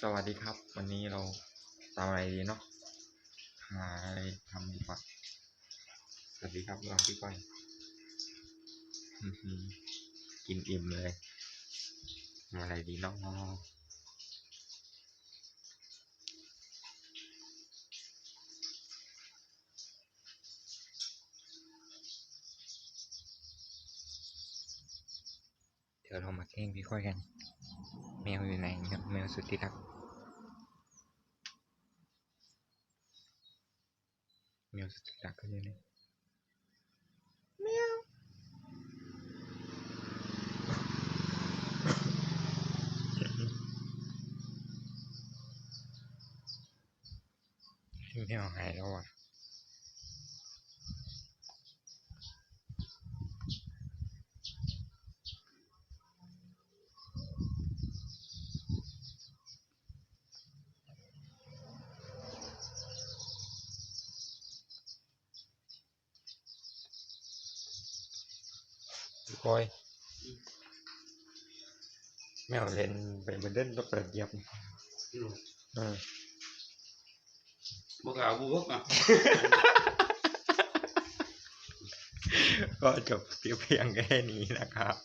สวัสดีครับ วันนี้เราทำอะไรดีเนาะหาอะไรทำดีกว่าสวัสดีครับลองพี่ก้อยอื้อหือกินอิ่มเลยทำอะไรดีเนาะเดี๋ยวเรามาแกล้งพี่ก้อยกัน แมวอยู่ไหนครับแมวสุดที่รักแมวสุดที่รักก็อยู่นี่แมวแมวหายแล้วอะ พี่ก้อยแมวเล่นไปบนเล่นตัวเปิดเหยียบเออบอกเอาบุกอะก็จบเพียงแค่นี้นะครับ